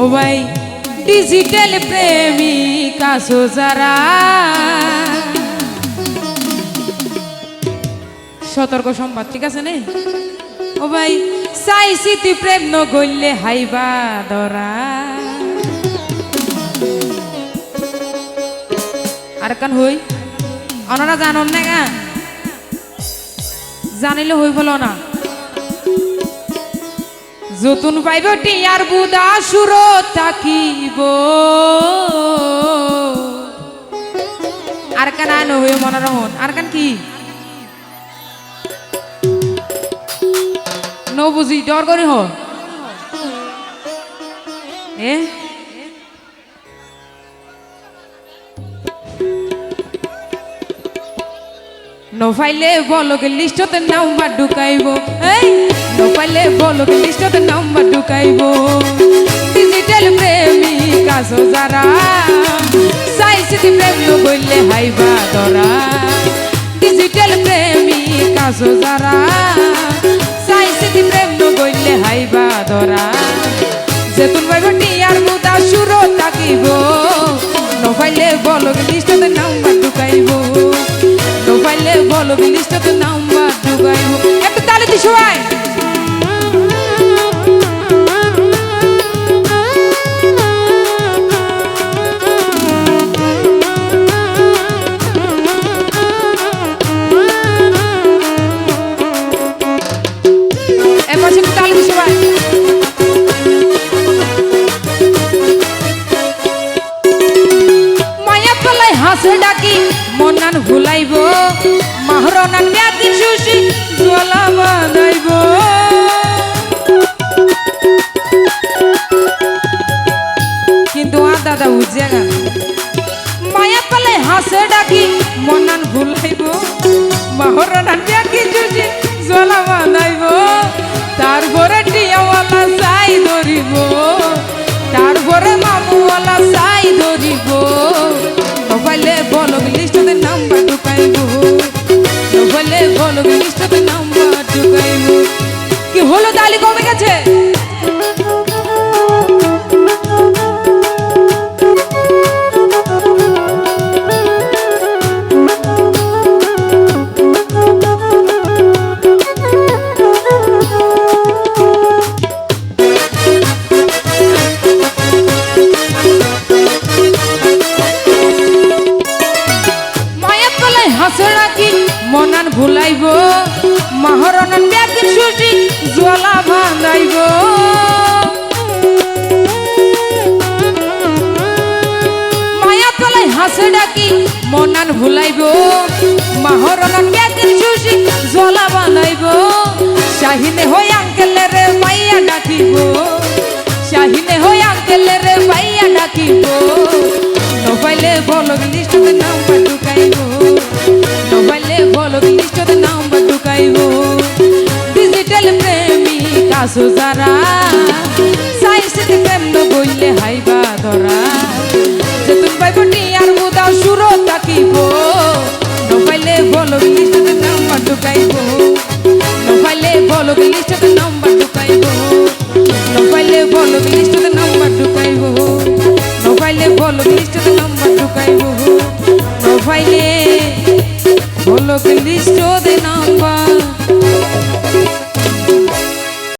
ও ভাই ডিজিটাল প্রেমিকা সোজারা সতর্ক সংবাদ, ঠিক আছে নে? ও ভাই, চাই স্মৃতি প্রেম ন গইলে হাইবা দরা। আর কান হই, অনারা জানন না গা? জানিলে হই বলো না। যতুন পাইব টিয়ার বুদা সুর থাকিব। আর কান আয় নই মনোরহন আর কান কি? ন বুঝি, ডর করি হ। এ? নফাইলে বলকে লিস্টতে নাম্বার ঢুকাইব এই নফাইলে বলকে লিস্টতে নাম্বার ঢুকাইব ডিজিটাল প্রেমিকা সোজারা সাইসিতি প্রেম বললে হাইবা দরা ডিজিটাল প্রেমিকা সোজারা সাইসিতি প্রেম বললে হাইবা দরা যেতুন ভাইব টিয়ার মুদা সুরো তাকিব নফাইলে বলকে লিস্টতে সবাই এবার একটু তালে দি সবাই মায়া পালাই হাসে ডাকি, মনান ভুলাইব। মাহরনান ব্যাতি সুশি জোলা বানাইব। কিন্তু আর দাদা মায়া পালে হাসে ডাকি, মনান ভুলাইব। হলো তালি কমে গেছে। হাসে নাকি মনান ভুলাইব। মাহরনান ব্যাগিন সুজি জোলা বান্ধাইব মায়া তলায় হাসে ডাকি, মনান ভুলাইব মাহরনান ব্যাগিন সুজি জোলা বান্ধাইব শাহিনে হই আঙ্কেলে রে মাইয়া ডাকিব শাহিনে হই আঙ্কেলে রে মাইয়া ডাকিব নবাইলে বলো লিস্টতে নাম্বার ঢুকাইব আসো যারা সাইসিতে কেমন বললে হাইবা ধরা। যে তুমি পাইব নি আর মুদা সুর তাকিব। নপাইলে বলো লিস্টতে নাম্বার ঢুকাইব। নপাইলে বলো লিস্টতে নাম্বার ঢুকাইব। নপাইলে বলো লিস্টতে নাম্বার ঢুকাইব। নপাইলে বলো লিস্টতে নাম্বার ঢুকাইব। নপাইলে বলো লিস্টতে